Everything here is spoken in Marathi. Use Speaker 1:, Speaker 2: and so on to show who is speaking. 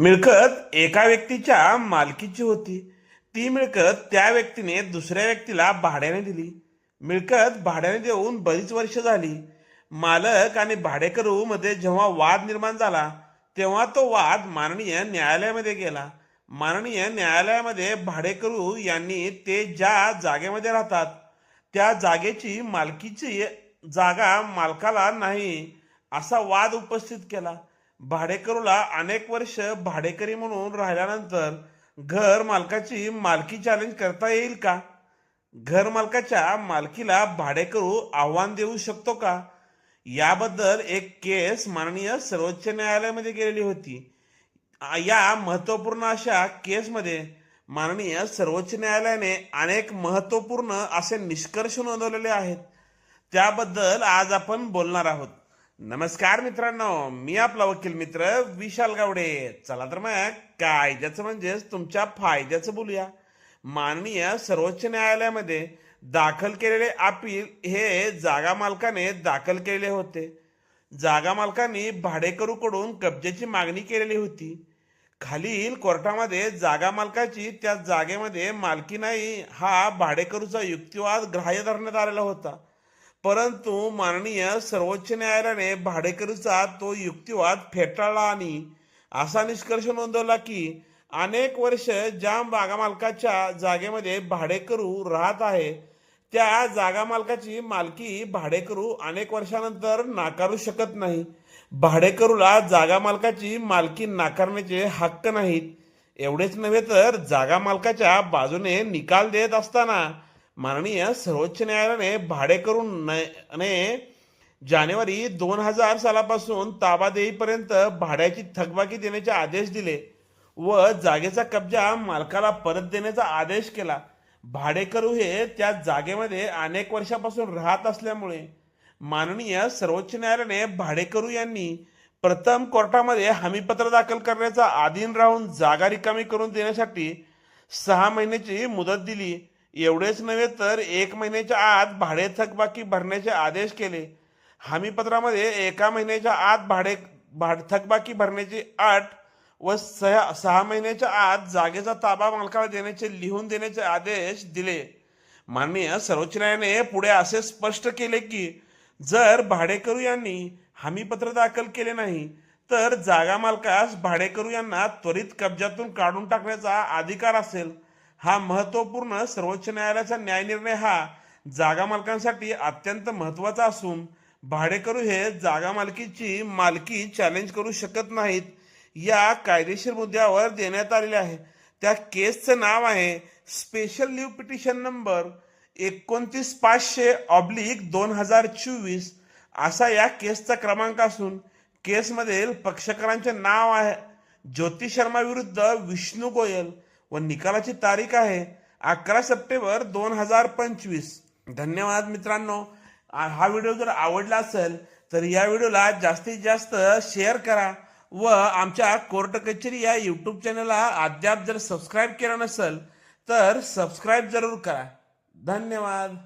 Speaker 1: मिळकत एका व्यक्तीच्या मालकीची होती. ती मिळकत त्या व्यक्तीने दुसऱ्या व्यक्तीला भाड्याने दिली. मिळकत भाड्याने देऊन बरीच वर्ष झाली. मालक आणि भाडेकरू मध्ये जेव्हा वाद निर्माण झाला तेव्हा तो वाद माननीय न्यायालयामध्ये गेला. माननीय न्यायालयामध्ये भाडेकरू यांनी ते ज्या जागेमध्ये राहतात त्या जागेची मालकीची जागा मालकाला नाही असा वाद उपस्थित केला. भाडेकरूला अनेक वर्ष भाडेकरी म्हणून राहिल्यानंतर घर मालकाची मालकी चॅलेंज करता येईल का? घर मालकाच्या मालकीला भाडेकरू आव्हान देऊ शकतो का? याबद्दल एक केस माननीय सर्वोच्च न्यायालयामध्ये गेलेली होती. या महत्त्वपूर्ण अशा केसमध्ये माननीय सर्वोच्च न्यायालयाने अनेक महत्त्वपूर्ण असे निष्कर्ष नोंदवलेले आहेत. त्याबद्दल आज आपण बोलणार आहोत. नमस्कार मित्रांनो मी आपला वकील मित्र विशाल गावडे. चला तर मग कायद्याचं म्हणजेच तुमच्या फायद्याचं बोलूया. माननीय सर्वोच्च न्यायालयामध्ये दाखल केलेले अपील हे जागा मालकाने दाखल केलेले होते. जागा मालकांनी भाडेकरूकडून कब्जेची मागणी केलेली होती. खालील कोर्टामध्ये जागा मालकाची त्या जागेमध्ये मालकी नाही हा भाडेकरूचा युक्तिवाद ग्राह्य धरण्यात आलेला होता. परंतु माननीय सर्वोच्च न्यायालयाने भाडेकरूचा तो युक्तिवाद फेटाळला आणि असा निष्कर्ष नोंदवला की अनेक वर्ष ज्या बागामालकाच्या जागेमध्ये भाडेकरू राहत आहे त्या जागा मालकाची मालकी भाडेकरू अनेक वर्षानंतर नाकारू शकत नाही. भाडेकरूला जागा मालकाची मालकी नाकारण्याचे हक्क नाहीत. एवढेच नव्हे तर जागा मालकाच्या बाजूने निकाल देत असताना माननीय सर्वोच्च न्यायालयाने भाडेकरू न- ने जानेवारी दोन हजार सालापासून ताबा देईपर्यंत भाड्याची थकबाकी देण्याचे आदेश दिले व जागेचा कब्जा मालकाला परत देण्याचा आदेश केला. भाडेकरू हे त्या जागेमध्ये अनेक वर्षापासून राहत असल्यामुळे माननीय सर्वोच्च न्यायालयाने भाडेकरू यांनी प्रथम कोर्टामध्ये हमीपत्र दाखल करण्याचा अधीन राहून जागा रिकामी करून देण्यासाठी सहा महिन्याची मुदत दिली. एवढेच नव्हे तर एक महिन्याच्या आत भाडे थकबाकी भरण्याचे आदेश केले. हमीपत्रामध्ये एका महिन्याच्या आत भाडे भाड थकबाकी भरण्याची अट व सहा सहा महिन्याच्या आत जागेचा ताबा मालकाला देण्याचे लिहून देण्याचे आदेश दिले. माननीय सर्वोच्च न्यायालयाने पुढे असे स्पष्ट केले की जर भाडेकरू यांनी हमीपत्र दाखल केले नाही तर जागा मालकास भाडेकरू यांना त्वरित कब्जातून काढून टाकण्याचा अधिकार असेल. हा महत्त्वपूर्ण सर्वोच्च न्यायालयाचा न्यायनिर्णय हा जागा मालकांसाठी अत्यंत महत्त्वाचा असून भाडेकरू हे जागा मालकीची मालकी चॅलेंज करू शकत नाहीत. या कायदेशीर मुद्द्यावर देण्यात आलेले आहे. त्या केसचं नाव आहे स्पेशल लिव्ह पिटिशन नंबर एकोणतीस पाचशे ऑब्लिक दोन हजार चोवीस असा या केसचा क्रमांक असून केसमधील पक्षकारांचे नाव आहे. ज्योती शर्मा विरुद्ध विष्णू गोयल व निकालाची तारीख आहे अकरा सप्टेंबर दोन हजार पंचवीस. धन्यवाद मित्रांनो. हा व्हिडिओ जर आवडला असेल तर या व्हिडिओला जास्तीत जास्त शेअर करा व आमच्या कोर्ट कचेरी या यूट्यूब चॅनलला अद्याप जर सबस्क्राईब केलं नसेल तर सबस्क्राईब जरूर करा. धन्यवाद.